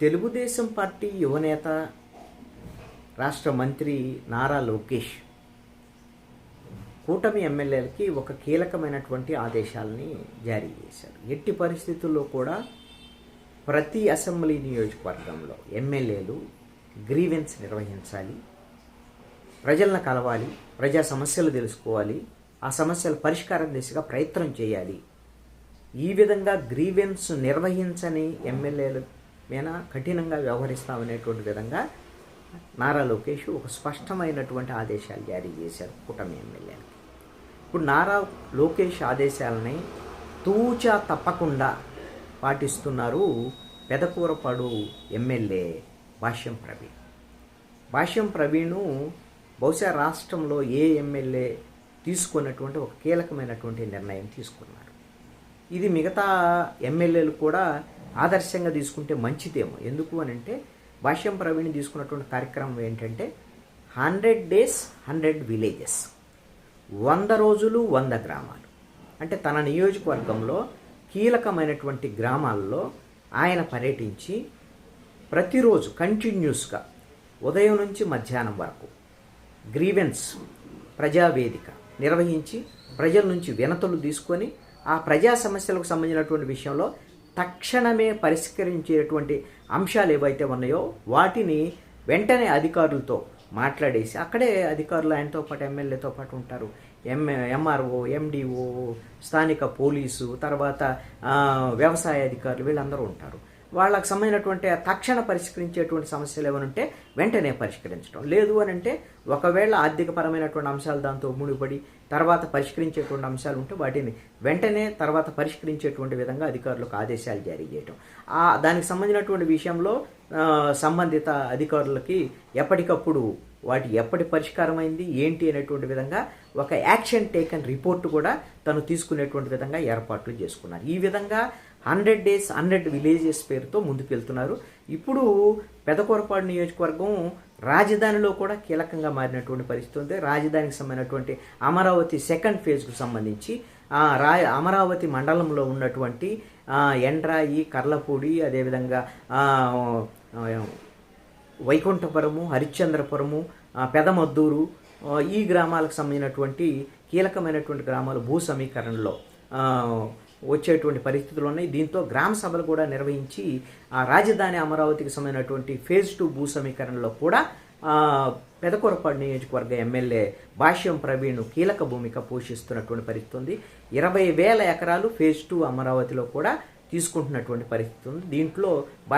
Telugu Desam party యువనేత రాష్ట్ర మంత్రి నారా లోకేష్ కూటమి ఎమ్మెల్యేలకి ఒక కీలకమైనటువంటి ఆదేశాలని జారీ చేశారు. ఎట్టి పరిస్థితుల్లో కూడా ప్రతి అసెంబ్లీ నియోజకవర్గంలో ఎమ్మెల్యేలు గ్రీవెన్స్ నిర్వహించాలి ప్రజలను కలవాలి ప్రజా సమస్యలు తెలుసుకోవాలి ఆ సమస్యల పరిష్కారం దిశగా ప్రయత్నం చేయాలి. ఈ విధంగా గ్రీవెన్స్ నిర్వహించని ఎమ్మెల్యేలు మేనా కఠినంగా వ్యవహరిస్తామనేటువంటి విధంగా నారా లోకేష్ ఒక స్పష్టమైనటువంటి ఆదేశాలు జారీ చేశారు కూటమి ఎమ్మెల్యేలకి. ఇప్పుడు నారా లోకేష్ ఆదేశాలని తూచా తప్పకుండా పాటిస్తున్నారు పెదకూరపాడు ఎమ్మెల్యే భాష్యం ప్రవీణ్. భాష్యం ప్రవీణ్ బహుశా రాష్ట్రంలో ఏ ఎమ్మెల్యే తీసుకున్నటువంటి ఒక కీలకమైనటువంటి నిర్ణయం తీసుకున్నారు. ఇది మిగతా ఎమ్మెల్యేలు కూడా ఆదర్శంగా తీసుకుంటే మంచిదేమో. ఎందుకు అని అంటే భాష్యం ప్రవీణ్ తీసుకున్నటువంటి కార్యక్రమం ఏంటంటే హండ్రెడ్ డేస్ హండ్రెడ్ విలేజెస్. వంద రోజులు వంద గ్రామాలు. అంటే తన నియోజకవర్గంలో కీలకమైనటువంటి గ్రామాల్లో ఆయన పర్యటించి ప్రతిరోజు కంటిన్యూస్గా ఉదయం నుంచి మధ్యాహ్నం వరకు గ్రీవెన్స్ ప్రజావేదిక నిర్వహించి ప్రజల నుంచి వినతులు తీసుకొని ఆ ప్రజా సమస్యలకు సంబంధించినటువంటి విషయంలో తక్షణమే పరిష్కరించేటువంటి అంశాలు ఏవైతే ఉన్నాయో వాటిని వెంటనే అధికారులతో మాట్లాడేసి అక్కడే అధికారులు ఆయనతో పాటు ఎమ్మెల్యేతో పాటు ఉంటారు. ఎం ఎంఆర్ఓ ఎండిఓ స్థానిక పోలీసు తర్వాత వ్యవసాయ అధికారులు వీళ్ళందరూ ఉంటారు. వాళ్ళకి సంబంధించినటువంటి తక్షణ పరిష్కరించేటువంటి సమస్యలు ఏమైనా ఉంటే వెంటనే పరిష్కరించడం. లేదు అని అంటే ఒకవేళ ఆర్థికపరమైనటువంటి అంశాలు దాంతో ముడిపడి తర్వాత పరిష్కరించేటువంటి అంశాలు ఉంటే వాటిని వెంటనే తర్వాత పరిష్కరించేటువంటి విధంగా అధికారులకు ఆదేశాలు జారీ చేయటం. ఆ దానికి సంబంధించినటువంటి విషయంలో సంబంధిత అధికారులకి ఎప్పటికప్పుడు వాటి ఎప్పటి పరిష్కారమైంది ఏంటి అనేటువంటి విధంగా ఒక యాక్షన్ టేకన్ రిపోర్ట్ కూడా తను తీసుకునేటువంటి విధంగా ఏర్పాట్లు చేసుకున్నారు. ఈ విధంగా హండ్రెడ్ డేస్ హండ్రెడ్ విలేజెస్ పేరుతో ముందుకెళ్తున్నారు. ఇప్పుడు పెదకొరపాడు నియోజకవర్గం రాజధానిలో కూడా కీలకంగా మారినటువంటి పరిస్థితి ఉంది. రాజధానికి సంబంధించినటువంటి అమరావతి సెకండ్ ఫేజ్కు సంబంధించి రా అమరావతి మండలంలో ఉన్నటువంటి ఎండ్రాయి కర్లపూడి అదేవిధంగా వైకుంఠపురము హరిశ్చంద్రపురము పెదమద్దూరు ఈ గ్రామాలకు సంబంధించినటువంటి కీలకమైనటువంటి గ్రామాలు భూ సమీకరణలో వచ్చేటువంటి పరిస్థితులు ఉన్నాయి. దీంతో గ్రామ సభలు కూడా నిర్వహించి ఆ రాజధాని అమరావతికి సంబంధించినటువంటి ఫేజ్ టూ భూ సమీకరణలో కూడా పెదకొరపాడు నియోజకవర్గ ఎమ్మెల్యే భాష్యం ప్రవీణ్ కీలక భూమిక పోషిస్తున్నటువంటి పరిస్థితి ఉంది. ఇరవై వేల ఎకరాలు ఫేజ్ టూ అమరావతిలో కూడా తీసుకుంటున్నటువంటి పరిస్థితి ఉంది. దీంట్లో